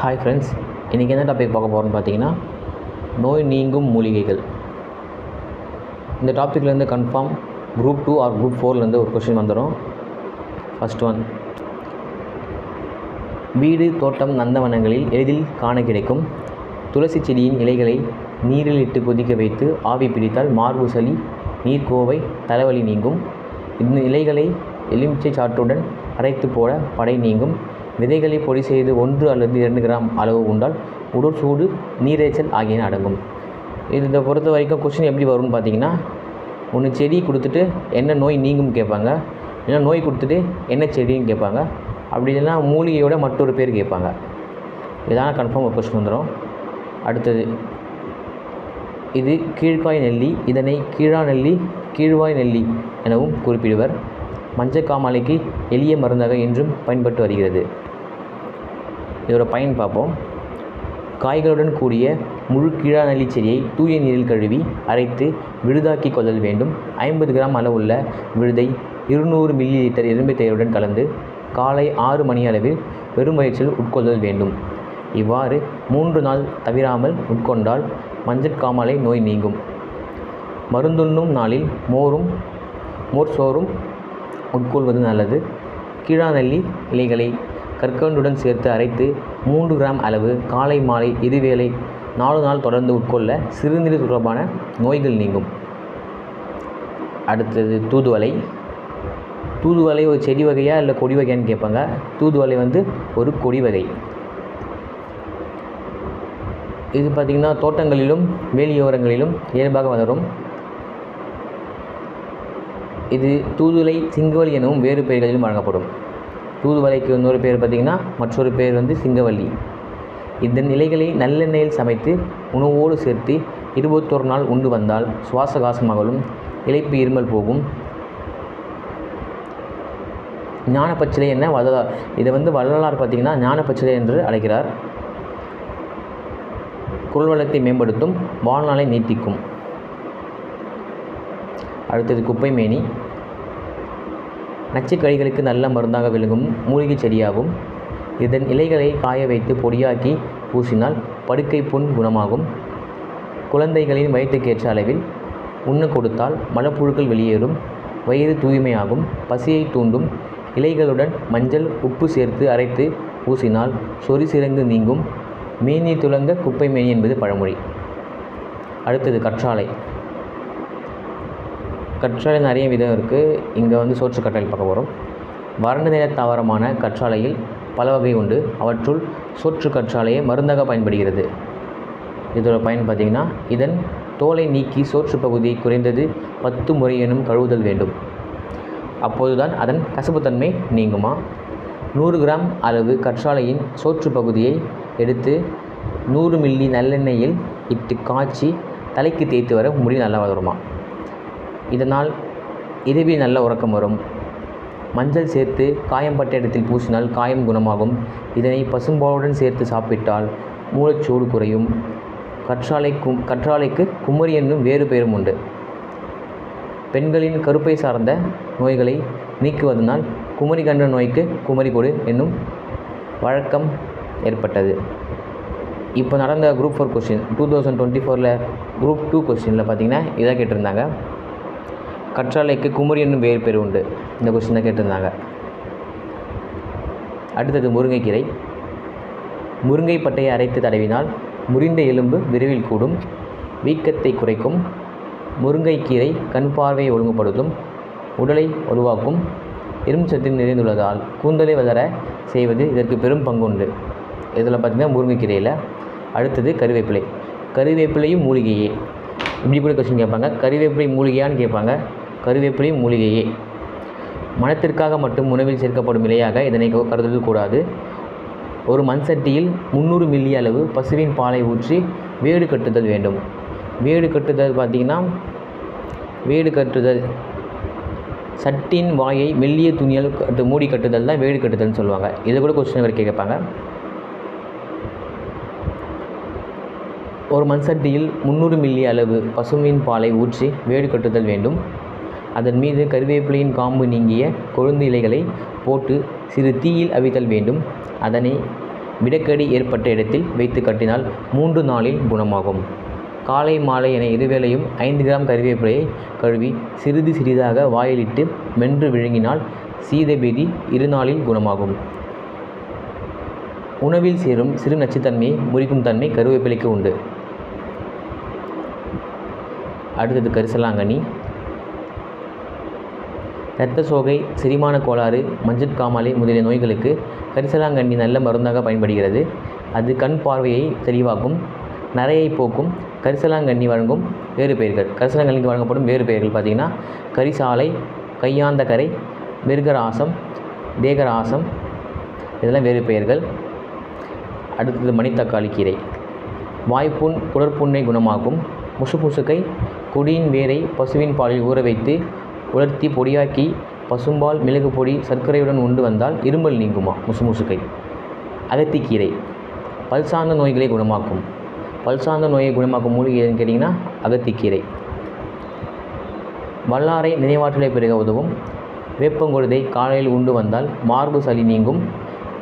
Hi friends இன்றைக்கி என்ன topic பார்க்க போகிறோம்னு பார்த்தீங்கன்னா நோய் நீங்கும் மூலிகைகள். இந்த டாப்பிக்லேருந்து confirm group two or group ஃபோர்லேருந்து ஒரு கொஷின் வந்துடும் ஃபஸ்ட் ஒன் வீடு தோட்டம் நந்தவனங்களில் எளிதில் காண கிடைக்கும். துளசி செடியின் இலைகளை நீரில் இட்டு கொதிக்க வைத்து ஆவி பிடித்தால் மார்பு சளி நீர்க்கோவை தலைவலி நீங்கும். இந்த இலைகளை எலுமிச்சை சாற்றுடன் அரைத்து போட படை நீங்கும். விதைகளை பொடி செய்து ஒன்று அல்லது இரண்டு கிராம் அளவு உண்டால் உடல் சூடு நீரேச்சல் ஆகியன அடங்கும். இதை பொறுத்த வரைக்கும் கொஷின் எப்படி வரும்னு பார்த்தீங்கன்னா ஒன்று செடி கொடுத்துட்டு என்ன நோய் நீங்கும் கேட்பாங்க. இல்லைன்னா நோய் கொடுத்துட்டு என்ன செடின்னு கேட்பாங்க. அப்படி இல்லைன்னா மூலிகையோட மற்றொரு பேர் கேட்பாங்க. இதான கன்ஃபார்ம் ஒரு கொஸ்டின் வந்துடும் அடுத்தது இது கீழ்காய் நெல்லி இதனை கீழா நெல்லி கீழ்வாய் நெல்லி எனவும் குறிப்பிடுவர். மஞ்சக்காமாலைக்கு எளிய மருந்தாக இன்றும் பயன்பட்டு வருகிறது. இதோட பயன் பார்ப்போம். காய்களுடன் கூடிய முழு கீழா செடியை தூய நீரில் கழுவி அரைத்து விழுதாக்கி கொள்ளல் வேண்டும். ஐம்பது கிராம் அளவுள்ள விழுதை இருநூறு மில்லி லிட்டர் எலும்பு தயிருடன் கலந்து காலை ஆறு மணி அளவில் வெறும் வயிற்றில் உட்கொள்ளல் வேண்டும். இவ்வாறு மூன்று நாள் தவிராமல் உட்கொண்டால் மஞ்சட்காமாலை நோய் நீங்கும். மருந்துண்ணும் நாளில் மோரும் மோர் சோறும் உட்கொள்வது நல்லது. கீழாநெல்லி இலைகளை கற்கண்டுடன் சேர்த்து அரைத்து மூன்று கிராம் அளவு காலை மாலை இருவேளை நாலு நாள் தொடர்ந்து உட்கொள்ள சிறுநீர் தொடர்பான நோய்கள் நீங்கும். அடுத்தது தூதுவளை. தூதுவளை ஒரு செடி வகையா இல்லை கொடி வகையான்னு கேட்பாங்க. தூதுவளை வந்து ஒரு கொடி வகை. இது பார்த்திங்கன்னா தோட்டங்களிலும் வேலியோரங்களிலும் இயல்பாக வளரும். இது தூதுவளை சிங்கவல்லி எனவும் வேறு பெயர்களிலும் வழங்கப்படும். தூதுவளைக்கு இன்னொரு பேர் பார்த்திங்கன்னா மற்றொரு பேர் வந்து சிங்கவல்லி இந்த நிலைகளை நல்லெண்ணெயில் சமைத்து உணவோடு சேர்த்து இருபத்தொரு நாள் உண்டு வந்தால் சுவாசகாசமாகலும் இழைப்பு இருமல் போகும். ஞானப்பச்சிலை என்ன? வள்ளலார் இதை வந்து வள்ளலார் பார்த்திங்கன்னா ஞானப்பச்சிலை என்று அழைக்கிறார். குரல் வளத்தை மேம்படுத்தும் வாழ்நாளை நீட்டிக்கும். அடுத்தது குப்பை மேனி நச்சுக்கழிகளுக்கு நல்ல மருந்தாக விளங்கும் மூலிகை செடியாகும். இதன் இலைகளை காய வைத்து பொடியாக்கி பூசினால் படுக்கை புண் குணமாகும். குழந்தைகளின் வயிற்றுக்கேற்ற அளவில் உண்ண கொடுத்தால் மலப்புழுக்கள் வெளியேறும் வயிறு தூய்மையாகும் பசியை தூண்டும். இலைகளுடன் மஞ்சள் உப்பு சேர்த்து அரைத்து பூசினால் சொறி சிறங்கு நீங்கும். மேனி துலங்க குப்பை மேனி என்பது பழமொழி. அடுத்தது கற்றாழை. கற்றாழை நிறைய விதம் இருக்குது இங்கே வந்து சோற்று கற்றாழை பார்க்க போகிறோம் வறண்ட நில தாவரமான கற்றாழையில் பல வகை உண்டு. அவற்றுள் சோற்று கற்றாழையை மருந்தாக பயன்படுகிறது. இதோட பயன் பார்த்திங்கன்னா இதன் தோலை நீக்கி சோற்று பகுதியை குறைந்தது பத்து முறை எனும் கழுவுதல் வேண்டும். அப்போதுதான் அதன் கசப்புத்தன்மை நீங்குமா? நூறு கிராம் அளவு கற்றாழையின் சோற்று பகுதியை எடுத்து நூறு மில்லி நல்லெண்ணெயில் இட்டு காய்ச்சி தலைக்கு தேய்த்து வர முடி நல்லா வளருமா? இதனால் இரவில் நல்ல உறக்கம் வரும். மஞ்சள் சேர்த்து காயம்பட்ட இடத்தில் பூசினால் காயம் குணமாகும். இதனை பசும்பாலுடன் சேர்த்து சாப்பிட்டால் மூளைச்சூடு குறையும். கற்றாழை கும் கற்றாழைக்கு குமரி என்னும் வேறு பெயரும் உண்டு. பெண்களின் கருப்பை சார்ந்த நோய்களை நீக்குவதனால் குமரி கண்ட நோய்க்கு குமரி கொடு என்னும் வழக்கம் ஏற்பட்டது. இப்போ நடந்த group four question two thousand twenty ஃபோரில் குரூப் டூ கொஸ்டினில் பார்த்தீங்கன்னா இதாக கேட்டிருந்தாங்க. கற்றாழைக்கு குமரி என்னும் வேறு பேர் உண்டு. இந்த கொஸ்டின் தான் கேட்டிருந்தாங்க. அடுத்தது முருங்கைக்கீரை. முருங்கை பட்டையை அரைத்து தடவினால் முறிந்த எலும்பு விரைவில் கூடும் வீக்கத்தை குறைக்கும் முருங்கைக்கீரை கண் பார்வையை ஒழுங்குபடுத்தும் உடலை வலுவாக்கும் இரும்பு சத்து நிறைந்துள்ளதால் கூந்தலை வளர செய்வது இதற்கு பெரும் பங்குண்டு. இதில் பார்த்திங்கன்னா முருங்கைக்கீரையில் அடுத்தது கருவேப்பிலை. கருவேப்பிலையும் மூலிகையே. இப்படி கூட கொஸ்டின் கேட்பாங்க. கருவேப்பிலை மூலிகையான்னு கேட்பாங்க. கருவேப்பிலையும் மூலிகையே. மனத்திற்காக மட்டும் உணவில் சேர்க்கப்படும் இலையாக இதனை கருதல் கூடாது ஒரு மண் சட்டியில் முந்நூறு மில்லி அளவு பசுவின் பாலை ஊற்றி வேடு கட்டுதல் வேண்டும். வேடு கட்டுதல் பார்த்திங்கன்னா வேடு கட்டுதல். சட்டின் வாயை மெல்லிய துணியால் கட்டு மூடி கட்டுதல் தான் வேடு கட்டுதல்னு சொல்லுவாங்க. இதை கூட கொஸ்டின் வரைக்கும் கேட்பாங்க ஒரு மண் சட்டியில் முந்நூறு மில்லி அளவு பசுவின் பாலை ஊற்றி வேடு கட்டுதல் வேண்டும். அதன் மீது கருவேப்பிலையின் காம்பு நீங்கிய கொழுந்து இலைகளை போட்டு சிறு தீயில் அவித்தல் வேண்டும். அதனை விடக்கடி ஏற்பட்ட இடத்தில் வைத்து கட்டினால் மூன்று நாளில் குணமாகும். காலை மாலை என இருவேளையும் ஐந்து கிராம் கருவேப்பிலையை கழுவி சிறிது சிறிதாக வாயிலிட்டு மென்று விழுங்கினால் சீதபேதி இரு நாளில் குணமாகும். உணவில் சேரும் சிறு நச்சுத்தன்மையை முறிக்கும் தன்மை கருவேப்பிலைக்கு உண்டு. அடுத்தது கரிசலாங்கண்ணி. இரத்த சோகை செரிமான கோளாறு மஞ்சட்காமாலை முதலிய நோய்களுக்கு கரிசலாங்கண்ணி நல்ல மருந்தாக பயன்படுகிறது. அது கண் பார்வையை தெளிவாக்கும் நரையை போக்கும் கரிசலாங்கண்ணி வழங்கும் வேறு பெயர்கள். கரிசலாங்கண்ணிக்கு வழங்கப்படும் வேறு பெயர்கள் பார்த்திங்கன்னா கரிசாலை கையாந்தகரை மிருகராசம் தேகராசம் இதெல்லாம் வேறு பெயர்கள். அடுத்தது மணித்தக்காளி கீரை. வாய்ப்புண் குடற்புண்ணை குணமாக்கும் முசுமுசுக்கை குடியின் வேரை பசுவின் பாலில் ஊற வைத்து உலர்த்தி பொடியாக்கி பசும்பால் மிளகு பொடி சர்க்கரையுடன் உண்டு வந்தால் இருமல் நீங்குமா? முசுமுசுக்கை அகத்திக்கீரை. பல் சார்ந்த நோய்களை குணமாக்கும். பல் சார்ந்த நோயை குணமாக்கும் மூலிகை எதுன்னு கேட்டிங்கன்னா அகத்திக்கீரை. வல்லாரை நினைவாற்றலை பெருக உதவும். வேப்பங்கொழுதை காலையில் உண்டு வந்தால் மார்பு சளி நீங்கும்.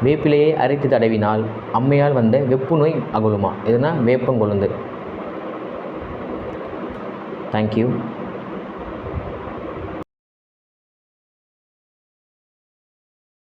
வேப்பிலையை அரைத்து தடவினால் அம்மையால் வந்த வெப்பு நோய் அகலுமா? இதுனா வேப்பங்கொழுந்து. தேங்க்யூ